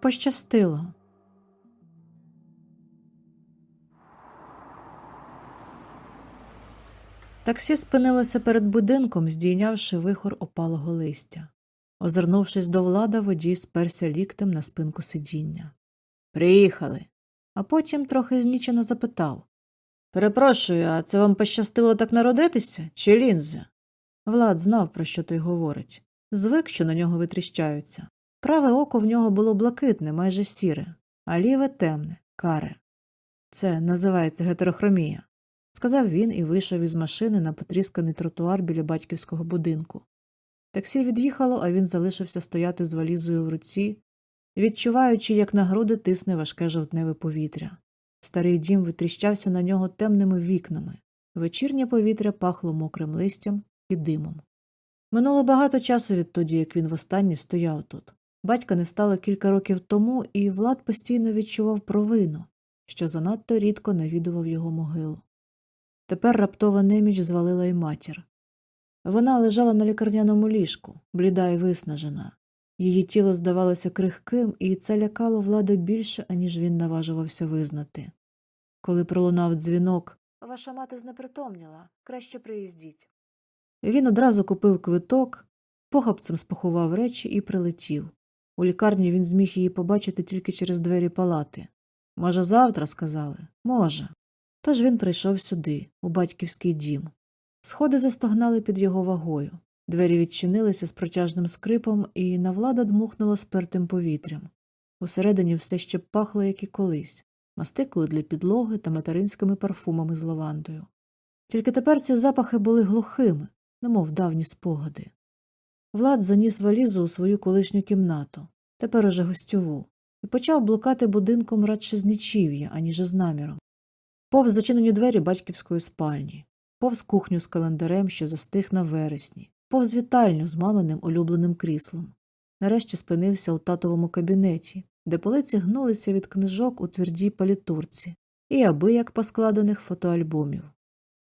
Пощастило. Таксі спинилося перед будинком, здійнявши вихор опалого листя. Озирнувшись до влада, водій сперся ліктем на спинку сидіння. Приїхали. А потім трохи знічено запитав Перепрошую, а це вам пощастило так народитися, чи лінзи? Влад знав, про що той говорить. Звик, що на нього витріщаються. Праве око в нього було блакитне, майже сіре, а ліве темне, каре. Це називається гетерохромія, сказав він і вийшов із машини на потрісканий тротуар біля батьківського будинку. Таксі від'їхало, а він залишився стояти з валізою в руці, відчуваючи, як на груди тисне важке жовтневе повітря. Старий дім витріщався на нього темними вікнами. Вечірнє повітря пахло мокрим листям і димом. Минуло багато часу відтоді, як він востаннє стояв тут. Батька не стало кілька років тому, і Влад постійно відчував провину, що занадто рідко навідував його могилу. Тепер раптова неміч звалила й матір. Вона лежала на лікарняному ліжку, бліда і виснажена. Її тіло здавалося крихким, і це лякало влада більше, аніж він наважувався визнати. Коли пролунав дзвінок Ваша мати знепритомніла, краще приїздіть. Він одразу купив квиток, похапцем споховав речі і прилетів. У лікарні він зміг її побачити тільки через двері палати. Може, завтра, сказали? Може. Тож він прийшов сюди, у батьківський дім. Сходи застогнали під його вагою. Двері відчинилися з протяжним скрипом, і на влада дмухнуло спертим повітрям. Усередині все ще пахло, як і колись, мастикою для підлоги та материнськими парфумами з лавандою. Тільки тепер ці запахи були глухими, немов давні спогади. Влад заніс валізу у свою колишню кімнату, тепер уже гостьову, і почав блукати будинком радше з нічів'я, аніж з наміром. Повз зачинені двері батьківської спальні, повз кухню з календарем, що застиг на вересні, повз вітальню з маминим улюбленим кріслом. Нарешті спинився у татовому кабінеті, де полиці гнулися від книжок у твердій палітурці і аби як поскладених фотоальбомів.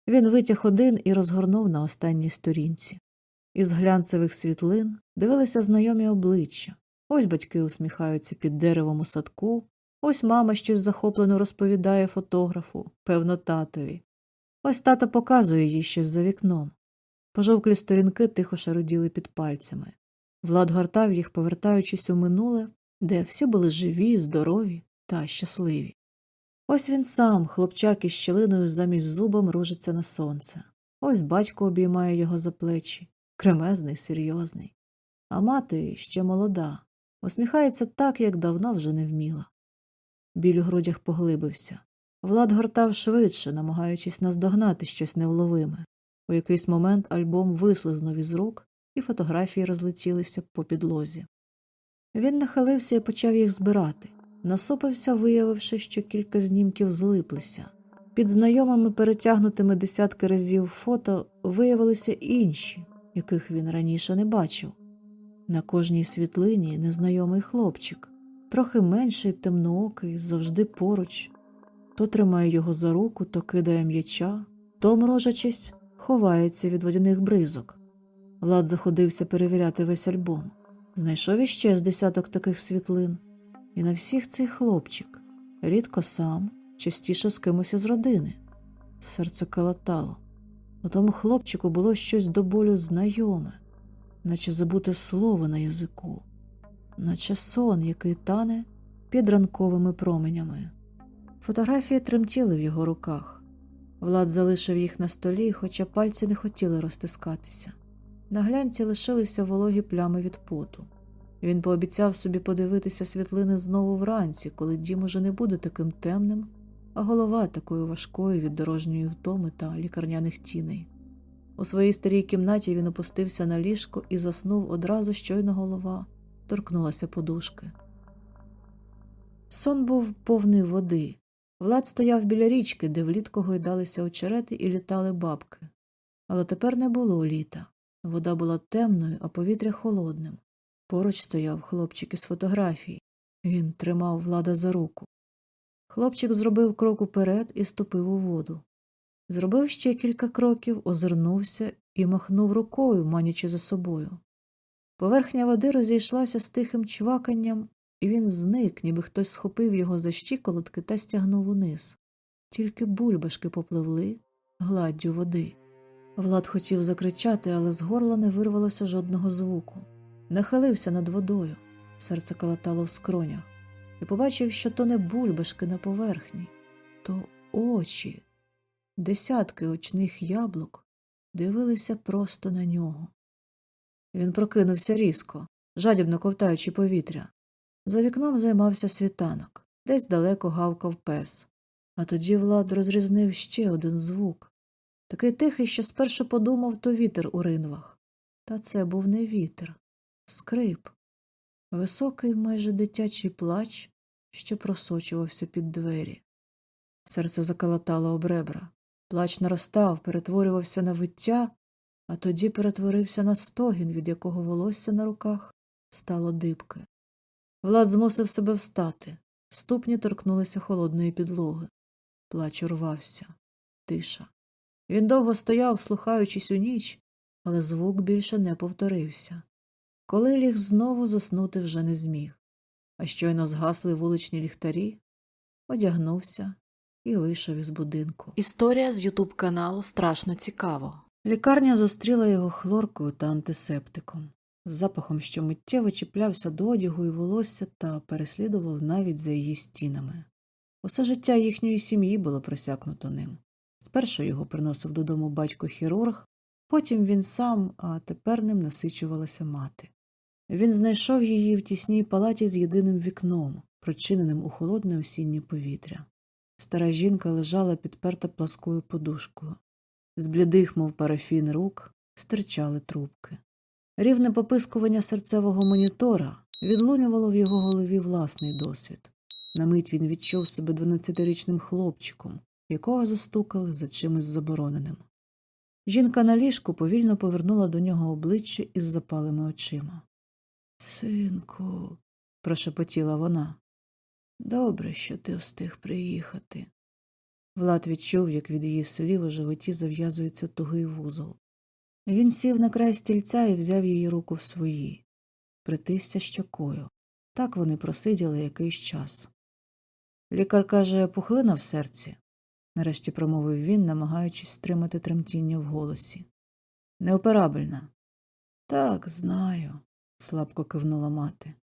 Він витяг один і розгорнув на останній сторінці. Із глянцевих світлин дивилися знайомі обличчя. Ось батьки усміхаються під деревом у садку, ось мама щось захоплено розповідає фотографу, певно, татові. Ось тата показує їй щось за вікном. Пожовклі сторінки тихо шаруділи під пальцями. Влад гортав їх, повертаючись у минуле, де всі були живі, здорові та щасливі. Ось він сам, хлопчак із щелиною замість зуба мружиться на сонце. Ось батько обіймає його за плечі, кремезний, серйозний. А мати ще молода, усміхається так, як давно вже не вміла. Біль у грудях поглибився. Влад гортав швидше, намагаючись наздогнати щось невловиме. У якийсь момент альбом вислизнув із рук, і фотографії розлетілися по підлозі. Він нахилився і почав їх збирати. Насупився, виявивши, що кілька знімків злиплися. Під знайомими перетягнутими десятки разів фото виявилися інші, яких він раніше не бачив. На кожній світлині незнайомий хлопчик, трохи менший, темноокий, завжди поруч. То тримає його за руку, то кидає м'яча, то, мрожачись, ховається від водяних бризок. Влад заходився перевіряти весь альбом. Знайшов іще з десяток таких світлин. І на всіх цей хлопчик, рідко сам, частіше з кимось із родини. Серце калатало. У тому хлопчику було щось до болю знайоме, наче забуте слово на язику, наче сон, який тане під ранковими променями. Фотографії тремтіли в його руках. Влад залишив їх на столі, хоча пальці не хотіли розтискатися. На глянці лишилися вологі плями від поту. Він пообіцяв собі подивитися світлини знову вранці, коли дім уже не буде таким темним, а голова такою важкою від дорожньої втоми та лікарняних тіней. У своїй старій кімнаті він опустився на ліжко і заснув одразу щойно голова, торкнулася подушки. Сон був повний води. Влад стояв біля річки, де влітку гойдалися очерети і літали бабки. Але тепер не було літа. Вода була темною, а повітря холодним. Поруч стояв хлопчик із фотографії. Він тримав влада за руку. Хлопчик зробив крок уперед і ступив у воду. Зробив ще кілька кроків, озирнувся і махнув рукою, манячи за собою. Поверхня води розійшлася з тихим чваканням, і він зник, ніби хтось схопив його за щиколотки та стягнув униз. Тільки бульбашки попливли гладдю води. Влад хотів закричати, але з горла не вирвалося жодного звуку. Нахилився над водою, серце калатало в скронях, і побачив, що то не бульбашки на поверхні, то очі, десятки очних яблук дивилися просто на нього. Він прокинувся різко, жадібно ковтаючи повітря. За вікном займався світанок, десь далеко гавкав пес. А тоді Влад розрізнив ще один звук такий тихий, що спершу подумав, то вітер у ринвах. Та це був не вітер, скрип, високий, майже дитячий плач, що просочувався під двері. Серце заколотало об ребра. Плач наростав, перетворювався на виття, а тоді перетворився на стогін, від якого волосся на руках стало дибки. Влад змусив себе встати. Ступні торкнулися холодної підлоги. Плач урвався. Тиша. Він довго стояв, слухаючись у ніч, але звук більше не повторився. Коли ліг знову заснути вже не зміг. А щойно згасли вуличні ліхтарі, одягнувся і вийшов із будинку. Історія з ютуб каналу страшно цікаво. Лікарня зустріла його хлоркою та антисептиком, з запахом, що миттєво чіплявся до одягу і волосся та переслідував навіть за її стінами. Усе життя їхньої сім'ї було присякнуто ним. Спершу його приносив додому батько хірург, потім він сам, а тепер ним насичувалася мати. Він знайшов її в тісній палаті з єдиним вікном, прочиненим у холодне осіннє повітря. Стара жінка лежала підперта пласкою подушкою. З блідих, мов парафін рук, стирчали трубки. Рівне попискування серцевого монітора відлунювало в його голові власний досвід. На мить він відчув себе дванадцятирічним хлопчиком, якого застукали за чимось забороненим. Жінка на ліжку повільно повернула до нього обличчя із запалими очима. Синку, прошепотіла вона. Добре, що ти встиг приїхати. Влад відчув, як від її слів у животі зав'язується тугий вузол. Він сів на край стільця і взяв її руку в свої, притисся щокою. Так вони просиділи якийсь час. Лікар каже, пухлина в серці, нарешті промовив він, намагаючись стримати тремтіння в голосі. Неоперабельна. Так, знаю, слабко кивнула мати.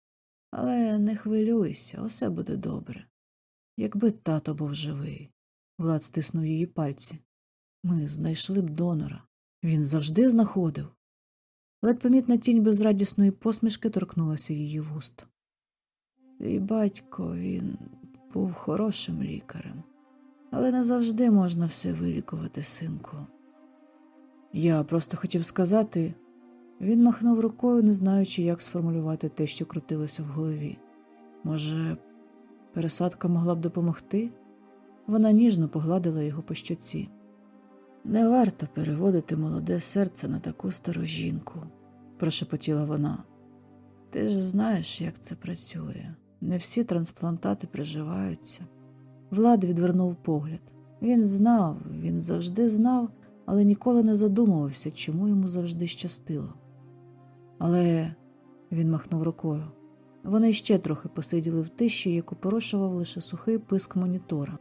Але не хвилюйся, усе буде добре. Якби тато був живий. Влад стиснув її пальці. Ми знайшли б донора. Він завжди знаходив. Ледь помітна тінь безрадісної посмішки торкнулася її вуст. Твій батько він був хорошим лікарем, але не завжди можна все вилікувати, синку. Я просто хотів сказати, він махнув рукою, не знаючи, як сформулювати те, що крутилося в голові. Може, пересадка могла б допомогти? Вона ніжно погладила його по щоці. Не варто переводити молоде серце на таку стару жінку, прошепотіла вона. Ти ж знаєш, як це працює. Не всі трансплантати приживаються. Влад відвернув погляд. Він знав, він завжди знав, але ніколи не задумувався, чому йому завжди щастило. Але він махнув рукою. Вони ще трохи посиділи в тиші, яку порушував лише сухий писк монітора.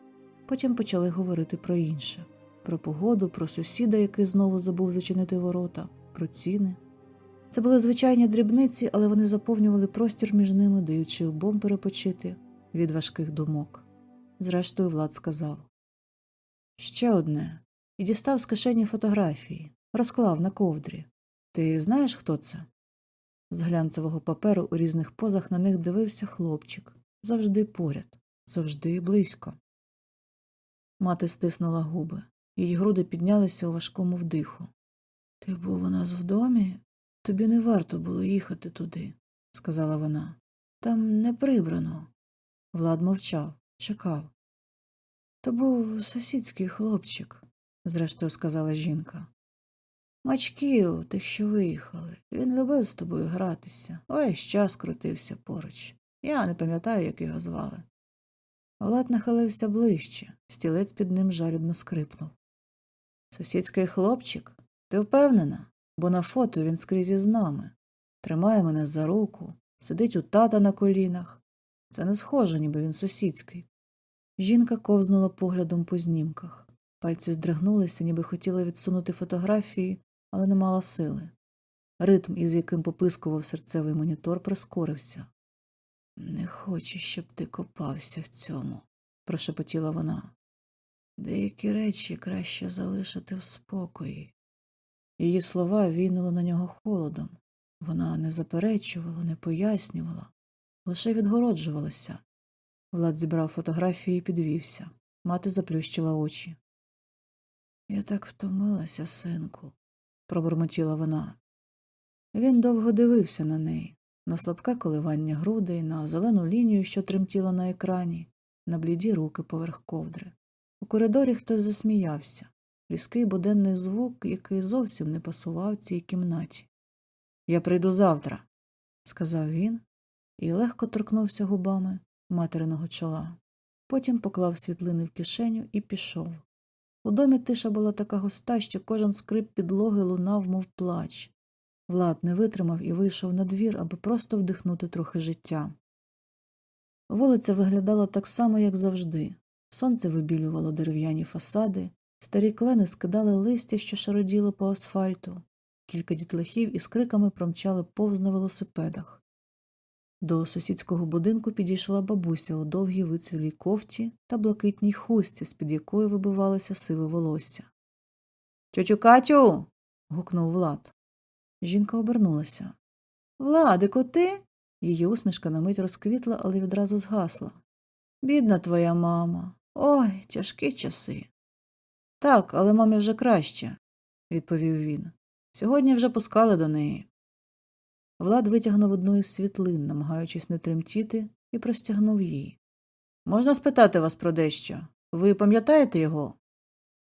Потім почали говорити про інше про погоду, про сусіда, який знову забув зачинити ворота, про ціни. Це були звичайні дрібниці, але вони заповнювали простір між ними, даючи обом перепочити від важких думок. Зрештою, Влад сказав Ще одне, і дістав з кишені фотографії, розклав на ковдрі. Ти знаєш, хто це? З глянцевого паперу у різних позах на них дивився хлопчик завжди поряд, завжди близько. Мати стиснула губи, її груди піднялися у важкому вдиху. Ти був у нас в домі? Тобі не варто було їхати туди, сказала вона. Там не прибрано. Влад мовчав, чекав. То був сусідський хлопчик, зрештою сказала жінка. Мачків, тих, що виїхали. Він любив з тобою гратися. Весь час крутився поруч. Я не пам'ятаю, як його звали. Влад нахилився ближче, стілець під ним жалібно скрипнув. Сусідський хлопчик, ти впевнена? Бо на фото він скрізь із нами. Тримає мене за руку, сидить у тата на колінах, Це не схоже, ніби він сусідський. Жінка ковзнула поглядом по знімках. Пальці здригнулися, ніби хотіла відсунути фотографії, але не мала сили. Ритм, із яким попискував серцевий монітор, прискорився. Не хочу, щоб ти копався в цьому, прошепотіла вона. Деякі речі краще залишити в спокої. Її слова війнули на нього холодом. Вона не заперечувала, не пояснювала, лише відгороджувалася. Влад зібрав фотографії і підвівся. Мати заплющила очі. Я так втомилася, синку, пробурмотіла вона. Він довго дивився на неї, на слабке коливання грудей, на зелену лінію, що тремтіла на екрані, на бліді руки поверх ковдри. У коридорі хтось засміявся різкий буденний звук, який зовсім не пасував цій кімнаті. Я прийду завтра, сказав він і легко торкнувся губами материного чола. Потім поклав світлини в кишеню і пішов. У домі тиша була така густа, що кожен скрип підлоги лунав, мов плач. Влад не витримав і вийшов на двір, аби просто вдихнути трохи життя. Вулиця виглядала так само, як завжди. Сонце вибілювало дерев'яні фасади, старі клени скидали листя, що шароділо по асфальту. Кілька дітлахів із криками промчали повз на велосипедах. До сусідського будинку підійшла бабуся у довгій вицвілій кофті та блакитній хустці, з-під якої вибивалося сиве волосся. Тьотю Катю. гукнув Влад. Жінка обернулася. Владико, ти? Її усмішка на мить розквітла, але відразу згасла. Бідна твоя мама. Ой, тяжкі часи. Так, але мамі вже краще, відповів він. Сьогодні вже пускали до неї. Влад витягнув одну із світлин, намагаючись не тремтіти, і простягнув її. Можна спитати вас про дещо? Ви пам'ятаєте його?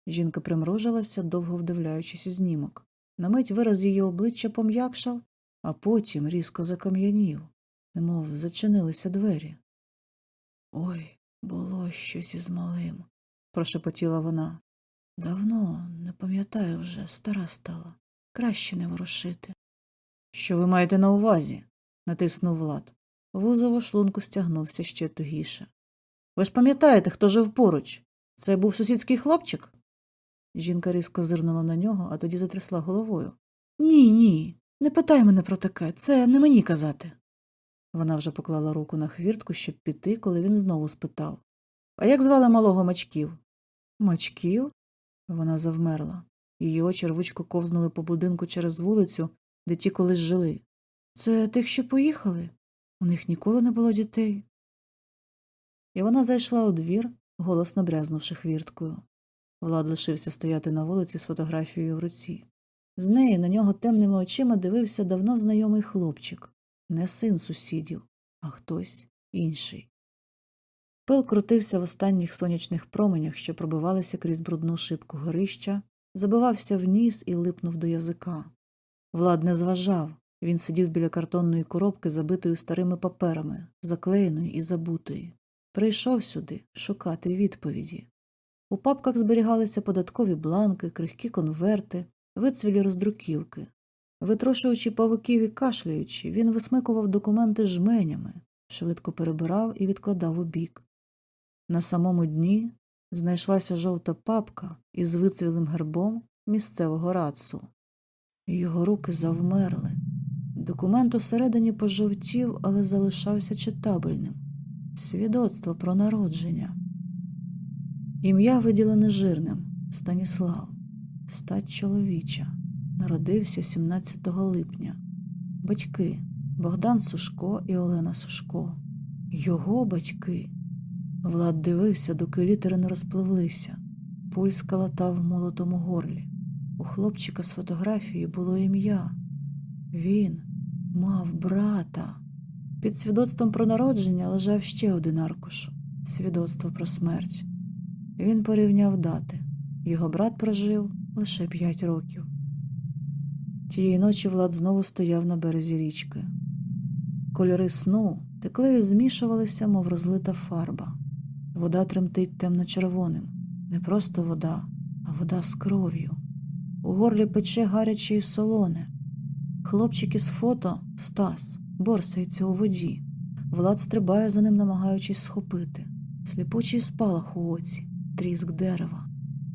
Жінка примружилася, довго вдивляючись у знімок. На мить вираз її обличчя пом'якшав, а потім різко закам'янів, немов зачинилися двері. Ой, було щось із малим, прошепотіла вона. Давно, не пам'ятаю вже, стара стала. Краще не ворушити. Що ви маєте на увазі? натиснув Влад. Вузово шлунку стягнувся ще тугіше. Ви ж пам'ятаєте, хто жив поруч? Це був сусідський хлопчик? Жінка різко зирнула на нього, а тоді затрясла головою. Ні, ні, не питай мене про таке, це не мені казати. Вона вже поклала руку на хвіртку, щоб піти, коли він знову спитав А як звали малого мачків? Мачків? Вона завмерла. Її очі рвучко ковзнули по будинку через вулицю, де ті колись жили. Це тих, що поїхали? У них ніколи не було дітей. І вона зайшла у двір, голосно брязнувши хвірткою. Влад лишився стояти на вулиці з фотографією в руці. З неї на нього темними очима дивився давно знайомий хлопчик не син сусідів, а хтось інший. Пил крутився в останніх сонячних променях, що пробивалися крізь брудну шибку горища, забивався в ніс і липнув до язика. Влад не зважав він сидів біля картонної коробки, забитої старими паперами, заклеєної і забутої. Прийшов сюди шукати відповіді. У папках зберігалися податкові бланки, крихкі конверти, вицвілі роздруківки. Витрошуючи павуків і кашляючи, він висмикував документи жменями, швидко перебирав і відкладав у бік. На самому дні знайшлася жовта папка із вицвілим гербом місцевого рацу. Його руки завмерли. Документ усередині пожовтів, але залишався читабельним свідоцтво про народження. Ім'я виділене жирним Станіслав, стать чоловіча. Народився 17 липня. Батьки Богдан Сушко і Олена Сушко. Його батьки. Влад дивився, доки літери не розпливлися. Пульс калатав в молотому горлі. У хлопчика з фотографії було ім'я. Він мав брата. Під свідоцтвом про народження лежав ще один аркуш свідоцтво про смерть. Він порівняв дати. Його брат прожив лише п'ять років. Тієї ночі Влад знову стояв на березі річки. Кольори сну текли і змішувалися, мов розлита фарба. Вода тремтить темно-червоним, не просто вода, а вода з кров'ю. У горлі пече гаряче і солоне. Хлопчик із фото Стас борсається у воді. Влад стрибає за ним, намагаючись схопити. Сліпучий спалах у оці, тріск дерева,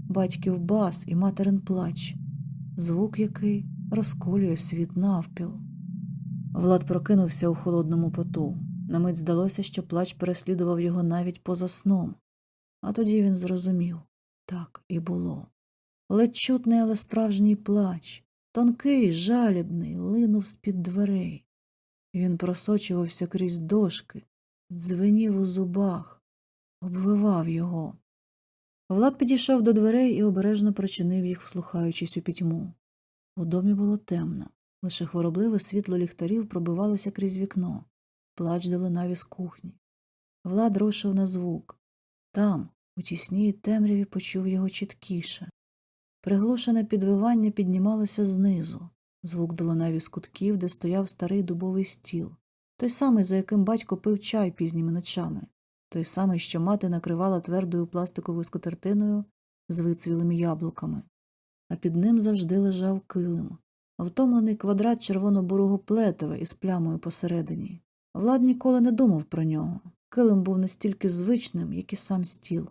батьків бас і материн плач, звук який розколює світ навпіл. Влад прокинувся у холодному поту. На мить здалося, що плач переслідував його навіть поза сном. А тоді він зрозумів так і було. Ледь чутний, але справжній плач, тонкий, жалібний, линув з-під дверей. Він просочувався крізь дошки, дзвенів у зубах, обвивав його. Влад підійшов до дверей і обережно прочинив їх, вслухаючись у пітьму. У домі було темно, лише хворобливе світло ліхтарів пробивалося крізь вікно, плач долинав із кухні. Влад рушив на звук. Там, у тісній темряві, почув його чіткіше. Приглушене підвивання піднімалося знизу. Звук долинав із кутків, де стояв старий дубовий стіл, той самий, за яким батько пив чай пізніми ночами, той самий, що мати накривала твердою пластиковою скатертиною з вицвілими яблуками, а під ним завжди лежав килим, втомлений квадрат червоно-бурого плетива із плямою посередині. Влад ніколи не думав про нього. Килим був настільки звичним, як і сам стіл.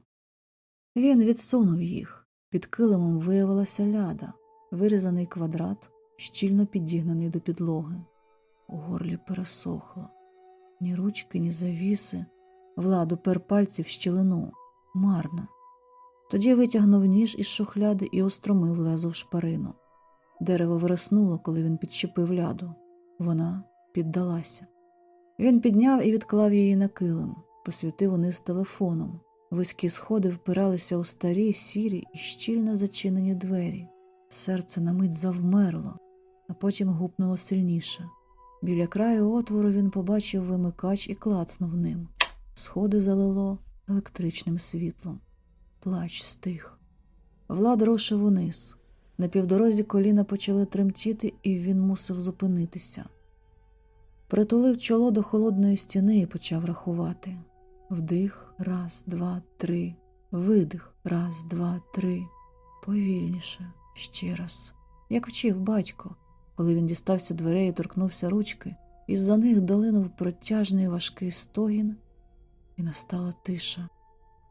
Він відсунув їх. Під килимом виявилася ляда, вирізаний квадрат, щільно підігнаний до підлоги. У горлі пересохло. Ні ручки, ні завіси. Влад упер пальці в щілину. Марно. Тоді витягнув ніж із шухляди і остромив лезо в шпарину. Дерево вироснуло, коли він підчепив ляду. Вона піддалася. Він підняв і відклав її на килим, посвітив униз телефоном. Вузькі сходи впиралися у старі, сірі і щільно зачинені двері. Серце на мить завмерло, а потім гупнуло сильніше. Біля краю отвору він побачив вимикач і клацнув ним. Сходи залило електричним світлом. Плач стих. Влад рушив униз. На півдорозі коліна почали тремтіти, і він мусив зупинитися. Притулив чоло до холодної стіни і почав рахувати. Вдих, раз, два, три, видих, раз, два, три. Повільніше, ще раз, як вчив батько, коли він дістався дверей і торкнувся ручки, із за них долинув протяжний важкий стогін, і настала тиша.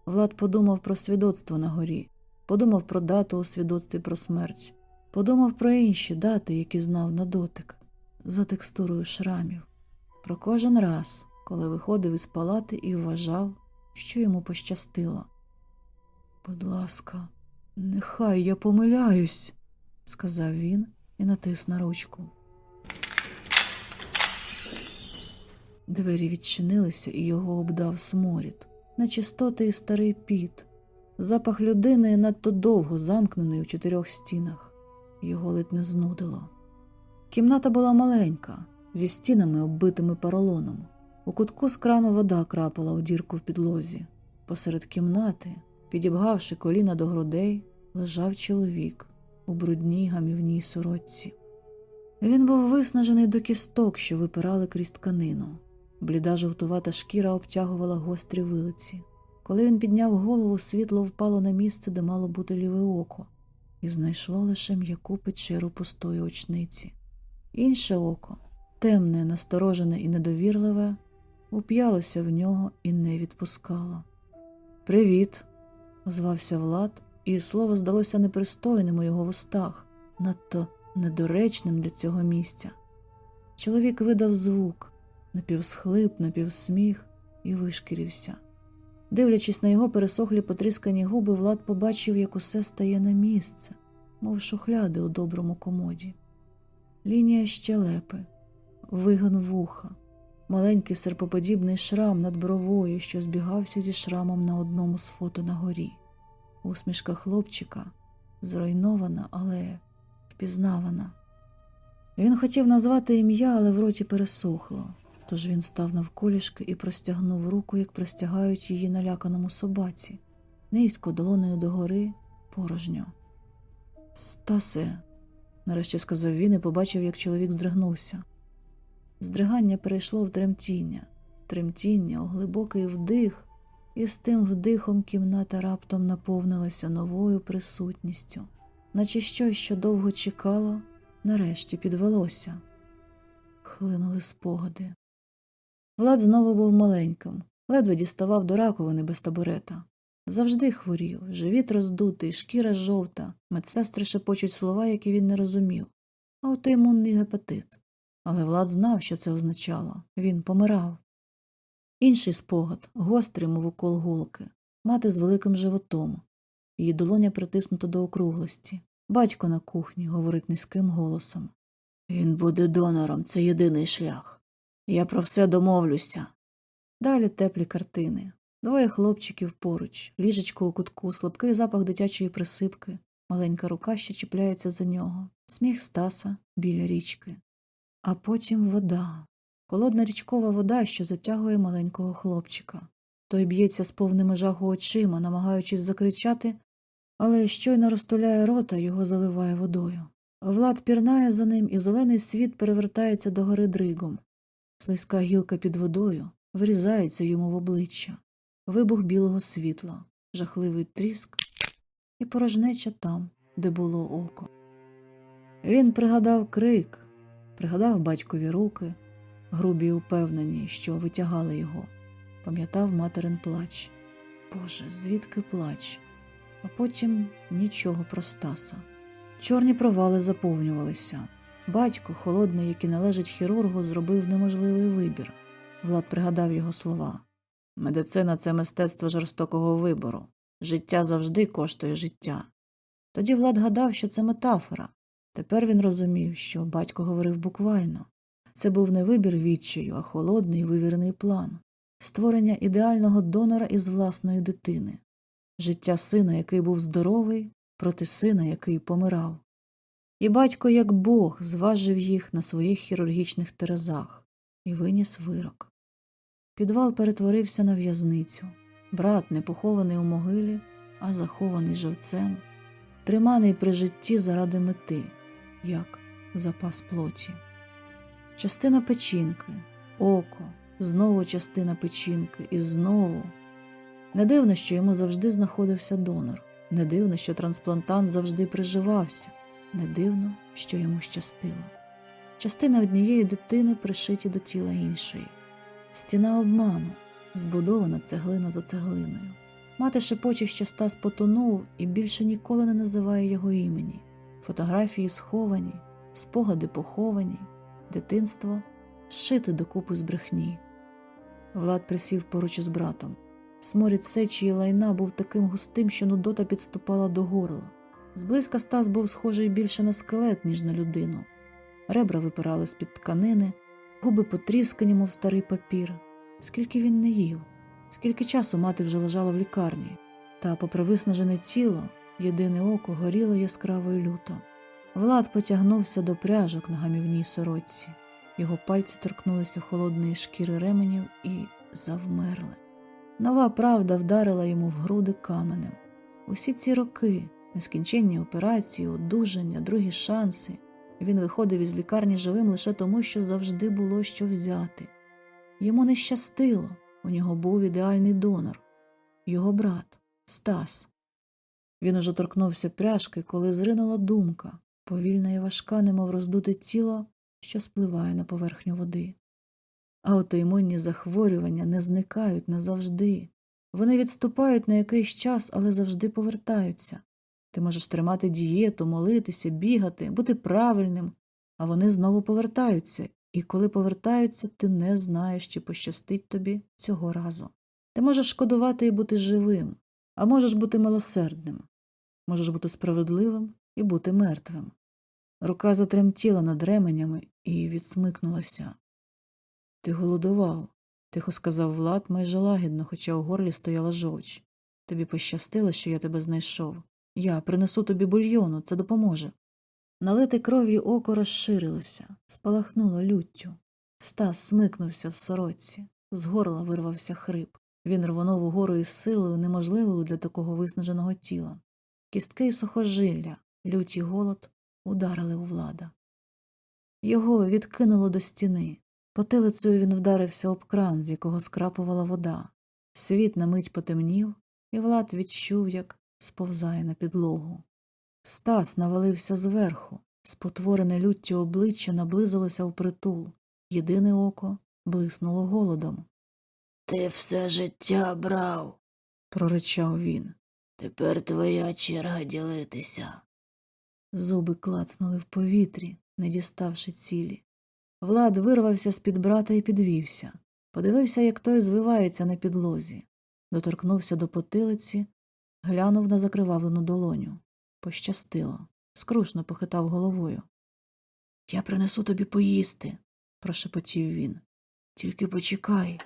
Влад подумав про свідоцтво на горі, подумав про дату у свідоцтві про смерть, подумав про інші дати, які знав на дотик, за текстурою шрамів, про кожен раз, коли виходив із палати і вважав, що йому пощастило. Будь ласка, нехай я помиляюсь, сказав він і натис на ручку. Двері відчинилися, і його обдав сморід, нечистоти і старий піт, запах людини надто довго замкнений у чотирьох стінах. Його ледь не знудило. Кімната була маленька, зі стінами, оббитими поролоном. У кутку з крану вода крапала у дірку в підлозі. Посеред кімнати, підібгавши коліна до грудей, лежав чоловік у брудній гамівній сорочці. Він був виснажений до кісток, що випирали крізь тканину. Бліда жовтувата шкіра обтягувала гострі вилиці. Коли він підняв голову, світло впало на місце, де мало бути ліве око, і знайшло лише м'яку печеру пустої очниці. Інше око, темне, насторожене і недовірливе, уп'ялося в нього і не відпускало. Привіт, озвався Влад, і слово здалося непристойним у його вустах, надто недоречним для цього місця. Чоловік видав звук, напівсхлип, напівсміх і вишкірився. Дивлячись на його пересохлі потріскані губи, Влад побачив, як усе стає на місце, мов шухляди у доброму комоді. Лінія щелепи, вигин вуха, маленький серпоподібний шрам над бровою, що збігався зі шрамом на одному з фото на горі. Усмішка хлопчика зруйнована, але впізнавана. Він хотів назвати ім'я, але в роті пересохло. Тож він став навколішки і простягнув руку, як простягають її наляканому собаці, низько долоною догори порожньо. Стасе, нарешті сказав він і побачив, як чоловік здригнувся. Здригання перейшло в тремтіння, тремтіння у глибокий вдих, і з тим вдихом кімната раптом наповнилася новою присутністю, наче щось, що довго чекало, нарешті підвелося. Хлинули спогади. Влад знову був маленьким, ледве діставав до раковини без табурета. Завжди хворів, живіт роздутий, шкіра жовта, медсестри шепочуть слова, які він не розумів, аутоімунний гепатит. Але Влад знав, що це означало він помирав. Інший спогад, гострий, мов укол голки, мати з великим животом, її долоня притиснута до округлості. Батько на кухні говорить низьким голосом. Він буде донором, це єдиний шлях. Я про все домовлюся. Далі теплі картини. Двоє хлопчиків поруч, ліжечко у кутку, слабкий запах дитячої присипки, маленька рука ще чіпляється за нього, сміх Стаса біля річки. А потім вода. Холодна річкова вода, що затягує маленького хлопчика. Той б'ється з повними жаху очима, намагаючись закричати, але щойно розтуляє рота, його заливає водою. Влад пірнає за ним, і зелений світ перевертається до гори дригом. Слизька гілка під водою врізається йому в обличчя. Вибух білого світла, жахливий тріск і порожнеча там, де було око. Він пригадав крик, пригадав батькові руки, грубі й упевнені, що витягали його, пам'ятав материн плач. Боже, звідки плач? А потім нічого про Стаса. Чорні провали заповнювалися. Батько, холодний, який належить хірургу, зробив неможливий вибір. Влад пригадав його слова. Медицина це мистецтво жорстокого вибору. Життя завжди коштує життя. Тоді Влад гадав, що це метафора. Тепер він розумів, що батько говорив буквально. Це був не вибір відчаю, а холодний вивірений план створення ідеального донора із власної дитини, життя сина, який був здоровий, проти сина, який помирав. І батько, як Бог, зважив їх на своїх хірургічних терезах і виніс вирок. Підвал перетворився на в'язницю. Брат не похований у могилі, а захований живцем, триманий при житті заради мети, як запас плоті. Частина печінки, око, знову частина печінки, і знову. Не дивно, що йому завжди знаходився донор, не дивно, що трансплантант завжди приживався, не дивно, що йому щастило. Частина однієї дитини пришиті до тіла іншої. Стіна обману, збудована цеглина за цеглиною. Мати шепоче, що Стас потонув і більше ніколи не називає його імені. Фотографії сховані, спогади поховані, дитинство зшите докупи з брехні. Влад присів поруч із братом. Сморід сечі і лайна був таким густим, що нудота підступала до горла. Зблизька Стас був схожий більше на скелет, ніж на людину. Ребра випирали з-під тканини, губи потріскані, мов старий папір. Скільки він не їв, скільки часу мати вже лежала в лікарні, та, попри виснажене тіло, єдине око горіло яскраво й люто. Влад потягнувся до пряжок на гамівній сорочці. Його пальці торкнулися холодної шкіри ременів і завмерли. Нова правда вдарила йому в груди каменем. Усі ці роки, нескінченні операції, одужання, другі шанси. Він виходив із лікарні живим лише тому, що завжди було що взяти. Йому не щастило, у нього був ідеальний донор, його брат Стас. Він уже торкнувся пряжки, коли зринула думка, повільна і важка, немов роздуте тіло, що спливає на поверхню води. Аутоімунні захворювання не зникають назавжди. Вони відступають на якийсь час, але завжди повертаються. Ти можеш тримати дієту, молитися, бігати, бути правильним, а вони знову повертаються, і коли повертаються, ти не знаєш, чи пощастить тобі цього разу. Ти можеш шкодувати і бути живим, а можеш бути милосердним, можеш бути справедливим і бути мертвим. Рука затремтіла над ременями і відсмикнулася. Ти голодував, тихо сказав Влад майже лагідно, хоча у горлі стояла жовч. Тобі пощастило, що я тебе знайшов. Я принесу тобі бульйону, це допоможе. Налите кров'ю око розширилося, спалахнуло люттю. Стас смикнувся в сорочці, з горла вирвався хрип. Він рвонув угору із силою, неможливою для такого виснаженого тіла. Кістки й сухожилля, люті голод ударили у влада. Його відкинуло до стіни. Потилицею він вдарився об кран, з якого скрапувала вода. Світ на мить потемнів, і Влад відчув, як сповзає на підлогу. Стас навалився зверху, спотворене люттю обличчя наблизилося впритул. Єдине око блиснуло голодом. Ти все життя брав. проричав він. Тепер твоя черга ділитися. Зуби клацнули в повітрі, не діставши цілі. Влад вирвався з-під брата і підвівся. Подивився, як той звивається на підлозі. Доторкнувся до потилиці, глянув на закривавлену долоню. Пощастило. Скрушно похитав головою. Я принесу тобі поїсти, прошепотів він. Тільки почекай.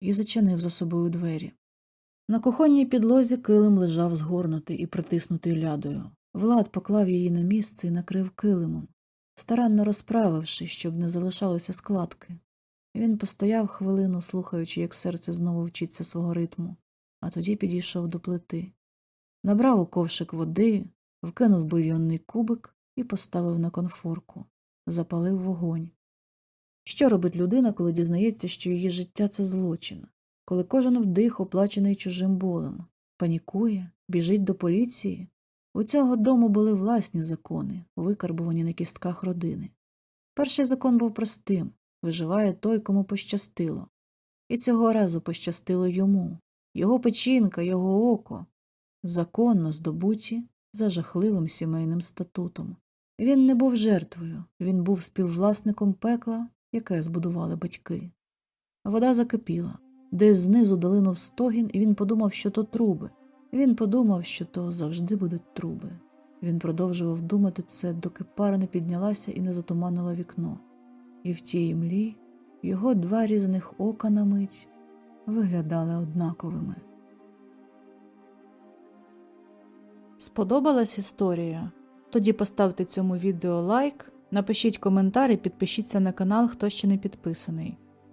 І зачинив за собою двері. На кухонній підлозі килим лежав згорнутий і притиснутий лядою. Влад поклав її на місце і накрив килимом, старанно розправивши, щоб не залишалося складки. Він постояв хвилину, слухаючи, як серце знову вчиться свого ритму, а тоді підійшов до плити. Набрав у ковшик води, вкинув бульйонний кубик і поставив на конфорку, запалив вогонь. Що робить людина, коли дізнається, що її життя це злочин, коли кожен вдих оплачений чужим болем, панікує, біжить до поліції? У цього дому були власні закони, викарбувані на кістках родини. Перший закон був простим виживає той, кому пощастило. І цього разу пощастило йому, його печінка, його око, законно здобуті за жахливим сімейним статутом. Він не був жертвою, він був співвласником пекла, яке збудували батьки. Вода закипіла, десь знизу долинув стогін, і він подумав, що то труби. Він подумав, що то завжди будуть труби. Він продовжував думати це, доки пара не піднялася і не затуманила вікно. І в тій імлі його два різних ока на мить виглядали однаковими. Сподобалась історія? Тоді поставте цьому відео лайк, напишіть коментар і підпишіться на канал, хто ще не підписаний.